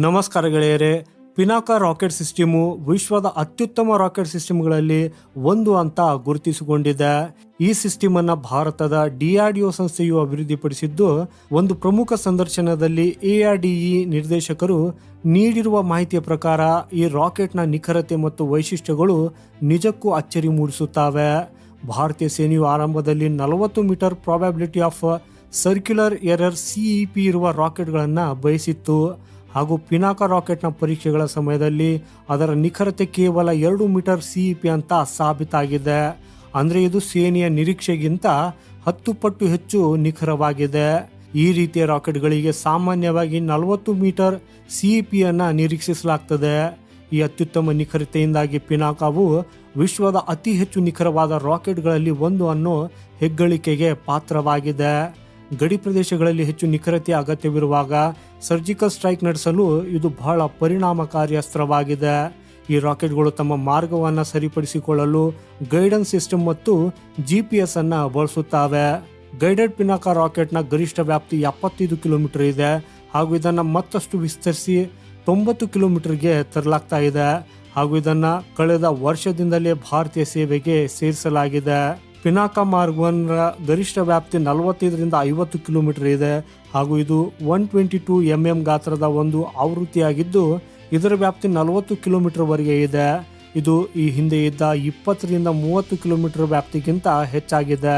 ನಮಸ್ಕಾರ ಗೆಳೆಯರೆ, Pinaka rocket system ವಿಶ್ವದ ಅತ್ಯುತ್ತಮ ರಾಕೆಟ್ ಸಿಸ್ಟಮ್ಗಳಲ್ಲಿ ಒಂದು ಅಂತ ಗುರುತಿಸಿಕೊಂಡಿದೆ. ಈ ಸಿಸ್ಟಮ್ ಅನ್ನ ಭಾರತದ ಡಿಆರ್ಡಿಒ ಸಂಸ್ಥೆಯು ಅಭಿವೃದ್ಧಿಪಡಿಸಿದ್ದು, ಒಂದು ಪ್ರಮುಖ ಸಂದರ್ಶನದಲ್ಲಿ ಎಆರ್ಡಿಇ ನಿರ್ದೇಶಕರು ನೀಡಿರುವ ಮಾಹಿತಿಯ ಪ್ರಕಾರ ಈ ರಾಕೆಟ್ನ ನಿಖರತೆ ಮತ್ತು ವೈಶಿಷ್ಟ್ಯಗಳು ನಿಜಕ್ಕೂ ಅಚ್ಚರಿ ಮೂಡಿಸುತ್ತವೆ. ಭಾರತೀಯ ಸೇನೆಯು ಆರಂಭದಲ್ಲಿ ನಲವತ್ತು meter probability of circular error CEP ಇರುವ ರಾಕೆಟ್ಗಳನ್ನು ಬಯಸಿತ್ತು. ಹಾಗೂ ಪಿನಾಕ ರಾಕೆಟ್ನ ಪರೀಕ್ಷೆಗಳ ಸಮಯದಲ್ಲಿ ಅದರ ನಿಖರತೆ ಕೇವಲ ಎರಡು ಮೀಟರ್ ಸಿಇಪಿ ಅಂತ ಸಾಬೀತಾಗಿದೆ. ಅಂದರೆ ಇದು ಸೇನೆಯ ನಿರೀಕ್ಷೆಗಿಂತ ಹತ್ತು ಪಟ್ಟು ಹೆಚ್ಚು ನಿಖರವಾಗಿದೆ. ಈ ರೀತಿಯ ರಾಕೆಟ್ಗಳಿಗೆ ಸಾಮಾನ್ಯವಾಗಿ ನಲವತ್ತು ಮೀಟರ್ ಸಿಇಪಿಯನ್ನು ನಿರೀಕ್ಷಿಸಲಾಗ್ತದೆ. ಈ ಅತ್ಯುತ್ತಮ ನಿಖರತೆಯಿಂದಾಗಿ ಪಿನಾಕಾವು ವಿಶ್ವದ ಅತಿ ಹೆಚ್ಚು ನಿಖರವಾದ ರಾಕೆಟ್ಗಳಲ್ಲಿ ಒಂದು ಅನ್ನೋ ಹೆಗ್ಗಳಿಕೆಗೆ ಪಾತ್ರವಾಗಿದೆ. ಗಡಿ ಪ್ರದೇಶಗಳಲ್ಲಿ ಹೆಚ್ಚು ನಿಖರತೆ ಅಗತ್ಯವಿರುವಾಗ ಸರ್ಜಿಕಲ್ ಸ್ಟ್ರೈಕ್ ನಡೆಸಲು ಇದು ಬಹಳ ಪರಿಣಾಮಕಾರಿ ಅಸ್ತ್ರವಾಗಿದೆ ಈ ರಾಕೆಟ್ಗಳು ತಮ್ಮ ಮಾರ್ಗವನ್ನು ಸರಿಪಡಿಸಿಕೊಳ್ಳಲು ಗೈಡೆನ್ಸ್ ಸಿಸ್ಟಮ್ ಮತ್ತು ಜಿ ಪಿ ಎಸ್ ಅನ್ನು ಬಳಸುತ್ತವೆ. ಗೈಡೆಡ್ ಪಿನಾಕ ರಾಕೆಟ್ನ ಗರಿಷ್ಠ ವ್ಯಾಪ್ತಿ ಎಪ್ಪತ್ತೈದು ಕಿಲೋಮೀಟರ್ ಇದೆ ಹಾಗೂ ಇದನ್ನು ಮತ್ತಷ್ಟು ವಿಸ್ತರಿಸಿ ತೊಂಬತ್ತು ಕಿಲೋಮೀಟರ್ಗೆ ತರಲಾಗ್ತಾ ಇದೆ ಹಾಗೂ ಇದನ್ನು ಕಳೆದ ವರ್ಷದಿಂದಲೇ ಭಾರತೀಯ ಸೇವೆಗೆ ಸೇರಿಸಲಾಗಿದೆ. ಪಿನಾಕ ಮಾರ್ಗ್ ಒನ್ ಗರಿಷ್ಠ ವ್ಯಾಪ್ತಿ ನಲವತ್ತೈದರಿಂದ ಐವತ್ತು ಕಿಲೋಮೀಟರ್ ಇದೆ. ಹಾಗೂ ಇದು one twenty two M M ಗಾತ್ರದ ಒಂದು ಆವೃತ್ತಿಯಾಗಿದ್ದು, ಇದರ ವ್ಯಾಪ್ತಿ ನಲವತ್ತು ಕಿಲೋಮೀಟರ್ ವರೆಗೆ ಇದೆ. ಇದು ಈ ಹಿಂದೆ ಇದ್ದ ಇಪ್ಪತ್ತರಿಂದ ಮೂವತ್ತು ಕಿಲೋಮೀಟರ್ ವ್ಯಾಪ್ತಿಗಿಂತ ಹೆಚ್ಚಾಗಿದೆ.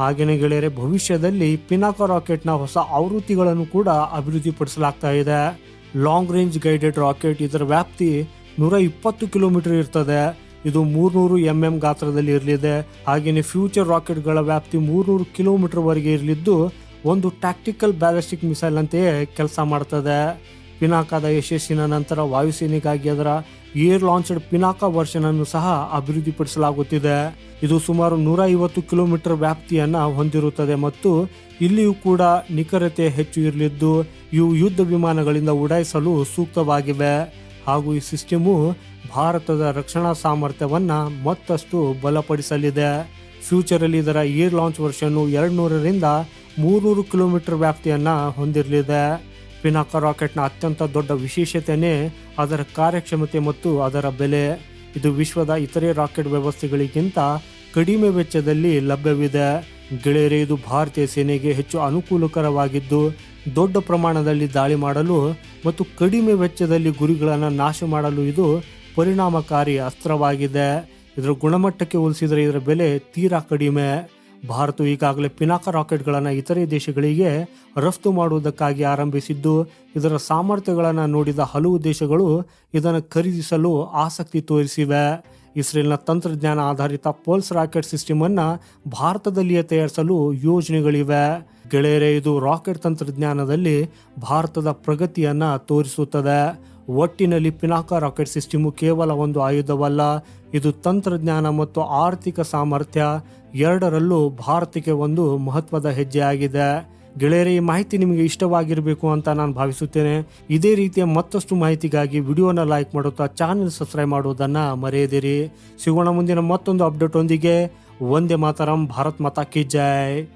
ಹಾಗೇನೆ ಗೆಳೆಯರೆ, ಭವಿಷ್ಯದಲ್ಲಿ ಪಿನಾಕ ರಾಕೆಟ್ನ ಹೊಸ ಆವೃತ್ತಿಗಳನ್ನು ಕೂಡ ಅಭಿವೃದ್ಧಿಪಡಿಸಲಾಗ್ತಾ ಇದೆ. ಲಾಂಗ್ ರೇಂಜ್ ಗೈಡೆಡ್ ರಾಕೆಟ್ ಇದರ ವ್ಯಾಪ್ತಿ ನೂರ ಇಪ್ಪತ್ತು ಕಿಲೋಮೀಟರ್ ಇರ್ತದೆ. ಇದು ಮೂರ್ನೂರು ಎಂ ಎಂ ಗಾತ್ರದಲ್ಲಿ ಇರಲಿದೆ. ಹಾಗೆಯೇ ಫ್ಯೂಚರ್ ರಾಕೆಟ್ಗಳ ವ್ಯಾಪ್ತಿ ಮೂರ್ನೂರು ಕಿಲೋಮೀಟರ್ ವರೆಗೆ ಇರಲಿದ್ದು, ಒಂದು ಟ್ಯಾಕ್ಟಿಕಲ್ ಬ್ಯಾಲಿಸ್ಟಿಕ್ ಮಿಸೈಲ್ ಅಂತೆಯೇ ಕೆಲಸ ಮಾಡ್ತದೆ. ಪಿನಾಕದ ಯಶಸ್ಸಿನ ನಂತರ ವಾಯುಸೇನೆಗಾಗಿ ಅದರ ಏರ್ ಲಾಂಚ್ಡ್ ಪಿನಾಕ ವರ್ಷನ್ ಅನ್ನು ಸಹ ಅಭಿವೃದ್ಧಿಪಡಿಸಲಾಗುತ್ತಿದೆ. ಇದು ಸುಮಾರು ನೂರ ಐವತ್ತು ಕಿಲೋಮೀಟರ್ ವ್ಯಾಪ್ತಿಯನ್ನು ಹೊಂದಿರುತ್ತದೆ ಮತ್ತು ಇಲ್ಲಿಯೂ ಕೂಡ ನಿಖರತೆ ಹೆಚ್ಚು ಇರಲಿದ್ದು, ಇವು ಯುದ್ಧ ವಿಮಾನಗಳಿಂದ ಉಡಾಯಿಸಲು ಸೂಕ್ತವಾಗಿವೆ. ಹಾಗೂ ಈ ಸಿಸ್ಟಮು ಭಾರತದ ರಕ್ಷಣಾ ಸಾಮರ್ಥ್ಯವನ್ನ ಮತ್ತಷ್ಟು ಬಲಪಡಿಸಲಿದೆ. ಫ್ಯೂಚರಲ್ಲಿ ಇದರ ಏರ್ ಲಾಂಚ್ ವರ್ಷನ್ನು ಎರಡು ನೂರರಿಂದ ಮೂರ್ನೂರು ಕಿಲೋಮೀಟರ್ ವ್ಯಾಪ್ತಿಯನ್ನ ಹೊಂದಿರಲಿದೆ. ಪಿನಾಕ ರಾಕೆಟ್ನ ಅತ್ಯಂತ ದೊಡ್ಡ ವಿಶೇಷತೆಯೇ ಅದರ ಕಾರ್ಯಕ್ಷಮತೆ ಮತ್ತು ಅದರ ಬೆಲೆ. ಇದು ವಿಶ್ವದ ಇತರೆ ರಾಕೆಟ್ ವ್ಯವಸ್ಥೆಗಳಿಗಿಂತ ಕಡಿಮೆ ವೆಚ್ಚದಲ್ಲಿ ಲಭ್ಯವಿದೆ. ಗೆಳೆಯರೇ ಇದು ಭಾರತೀಯ ಸೇನೆಗೆ ಹೆಚ್ಚು ಅನುಕೂಲಕರವಾಗಿದ್ದು, ದೊಡ್ಡ ಪ್ರಮಾಣದಲ್ಲಿ ದಾಳಿ ಮಾಡಲು ಮತ್ತು ಕಡಿಮೆ ವೆಚ್ಚದಲ್ಲಿ ಗುರಿಗಳನ್ನು ನಾಶ ಮಾಡಲು ಇದು ಪರಿಣಾಮಕಾರಿ ಅಸ್ತ್ರವಾಗಿದೆ. ಇದರ ಗುಣಮಟ್ಟಕ್ಕೆ ಹೋಲಿಸಿದರೆ ಇದರ ಬೆಲೆ ತೀರಾ ಕಡಿಮೆ. ಭಾರತವು ಈಗಾಗಲೇ ಪಿನಾಕ ರಾಕೆಟ್ಗಳನ್ನು ಇತರೆ ದೇಶಗಳಿಗೆ ರಫ್ತು ಮಾಡುವುದಕ್ಕಾಗಿ ಆರಂಭಿಸಿದ್ದು, ಇದರ ಸಾಮರ್ಥ್ಯಗಳನ್ನು ನೋಡಿದ ಹಲವು ದೇಶಗಳು ಇದನ್ನು ಖರೀದಿಸಲು ಆಸಕ್ತಿ ತೋರಿಸಿವೆ. ಇಸ್ರೇಲ್ನ ತಂತ್ರಜ್ಞಾನ ಆಧಾರಿತ ಪೋಲ್ಸ್ ರಾಕೆಟ್ ಸಿಸ್ಟಮ್ ಅನ್ನ ಭಾರತದಲ್ಲಿಯೇ ತಯಾರಿಸಲು ಯೋಜನೆಗಳಿವೆ. ಗೆಳೆಯರೇ, ಇದು ರಾಕೆಟ್ ತಂತ್ರಜ್ಞಾನದಲ್ಲಿ ಭಾರತದ ಪ್ರಗತಿಯನ್ನು ತೋರಿಸುತ್ತದೆ. ಒಟ್ಟಿನಲ್ಲಿ ಪಿನಾಕ ರಾಕೆಟ್ ಸಿಸ್ಟಮು ಕೇವಲ ಒಂದು ಆಯುಧವಲ್ಲ, ಇದು ತಂತ್ರಜ್ಞಾನ ಮತ್ತು ಆರ್ಥಿಕ ಸಾಮರ್ಥ್ಯ ಎರಡರಲ್ಲೂ ಭಾರತಕ್ಕೆ ಒಂದು ಮಹತ್ವದ ಹೆಜ್ಜೆಯಾಗಿದೆ. ಗೆಳೆಯರ, ಈ ಮಾಹಿತಿ ನಿಮಗೆ ಇಷ್ಟವಾಗಿರಬೇಕು ಅಂತ ನಾನು ಭಾವಿಸುತ್ತೇನೆ. ಇದೇ ರೀತಿಯ ಮತ್ತಷ್ಟು ಮಾಹಿತಿಗಾಗಿ ವಿಡಿಯೋನ ಲೈಕ್ ಮಾಡುತ್ತಾ ಚಾನೆಲ್ ಸಬ್ಸ್ಕ್ರೈಬ್ ಮಾಡುವುದನ್ನು ಮರೆಯದಿರಿ. ಸಿಗೋಣ ಮುಂದಿನ ಮತ್ತೊಂದು ಅಪ್ಡೇಟ್ ಒಂದಿಗೆ ಒಂದೇ ಮಾತರಂ, ಭಾರತ್ ಮಾತಾ ಕಿ ಜೈ.